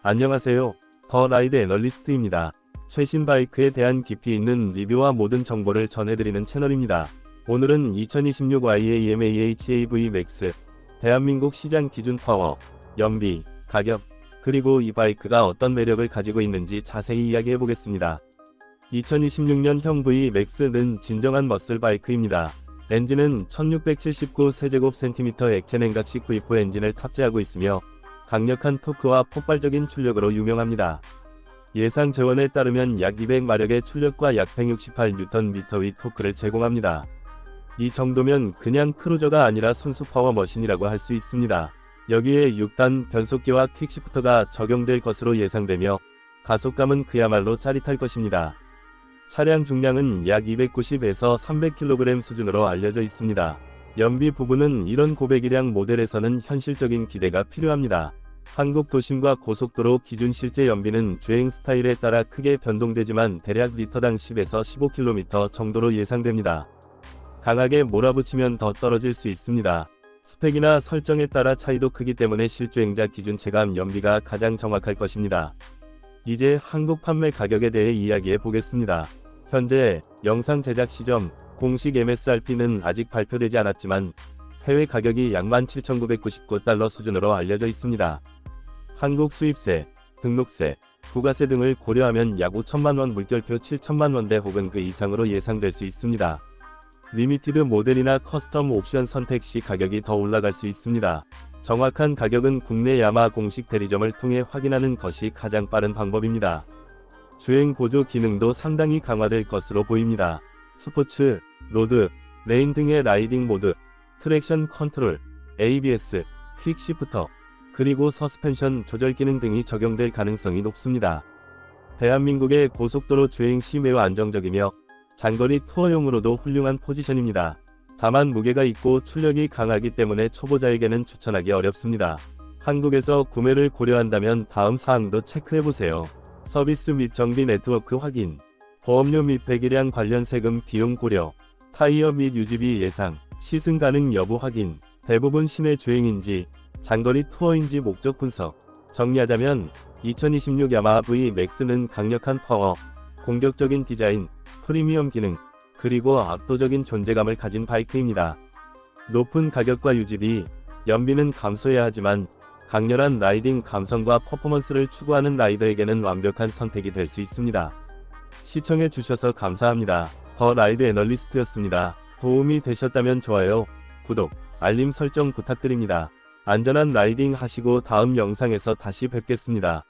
안녕하세요. 더 라이드 애널리스트입니다. 최신 바이크에 대한 깊이 있는 리뷰와 모든 정보를 전해드리는 채널입니다. 오늘은 2026 YAMAH AV Max 대한민국 시장 기준 파워, 연비, 가격, 그리고 이 바이크가 어떤 매력을 가지고 있는지 자세히 이야기해 보겠습니다. 2026년 형 V Max는 진정한 머슬 바이크입니다. 엔진은 1679 세제곱센티미터 액체 냉각식 V4 엔진을 탑재하고 있으며 강력한 토크와 폭발적인 출력으로 유명합니다. 예상 재원에 따르면 약 200마력의 출력과 약 168Nm 토크를 제공합니다. 이 정도면 그냥 크루저가 아니라 순수 파워 머신이라고 할 수 있습니다. 여기에 6단 변속기와 퀵시프터가 적용될 것으로 예상되며 가속감은 그야말로 짜릿할 것입니다. 차량 중량은 약 290에서 300kg 수준으로 알려져 있습니다. 연비 부분은 이런 고배기량 모델에서는 현실적인 기대가 필요합니다. 한국 도심과 고속도로 기준 실제 연비는 주행 스타일에 따라 크게 변동되지만 대략 리터당 10에서 15km 정도로 예상됩니다. 강하게 몰아붙이면 더 떨어질 수 있습니다. 스펙이나 설정에 따라 차이도 크기 때문에 실주행자 기준 체감 연비가 가장 정확할 것입니다. 이제 한국 판매 가격에 대해 이야기해 보겠습니다. 현재 영상 제작 시점 공식 MSRP는 아직 발표되지 않았지만 해외 가격이 약 17,999달러 수준으로 알려져 있습니다. 한국 수입세, 등록세, 부가세 등을 고려하면 약 5천만 원 물결표 7천만 원대 혹은 그 이상으로 예상될 수 있습니다. 리미티드 모델이나 커스텀 옵션 선택 시 가격이 더 올라갈 수 있습니다. 정확한 가격은 국내 야마 공식 대리점을 통해 확인하는 것이 가장 빠른 방법입니다. 주행 보조 기능도 상당히 강화될 것으로 보입니다. 스포츠, 로드, 레인 등의 라이딩 모드, 트랙션 컨트롤, ABS, 퀵 시프터, 그리고 서스펜션 조절 기능 등이 적용될 가능성이 높습니다. 대한민국의 고속도로 주행 시 매우 안정적이며 장거리 투어용으로도 훌륭한 포지션입니다. 다만 무게가 있고 출력이 강하기 때문에 초보자에게는 추천하기 어렵습니다. 한국에서 구매를 고려한다면 다음 사항도 체크해보세요. 서비스 및 정비 네트워크 확인, 보험료 및 배기량 관련 세금 비용 고려, 타이어 및 유지비 예상, 시승 가능 여부 확인, 대부분 시내 주행인지, 장거리 투어인지 목적 분석. 정리하자면 2026 야마하 V 맥스는 강력한 파워, 공격적인 디자인, 프리미엄 기능, 그리고 압도적인 존재감을 가진 바이크입니다. 높은 가격과 유지비, 연비는 감소해야 하지만 강렬한 라이딩 감성과 퍼포먼스를 추구하는 라이더에게는 완벽한 선택이 될 수 있습니다. 시청해 주셔서 감사합니다. 더 라이드 애널리스트였습니다. 도움이 되셨다면 좋아요, 구독, 알림 설정 부탁드립니다. 안전한 라이딩 하시고 다음 영상에서 다시 뵙겠습니다.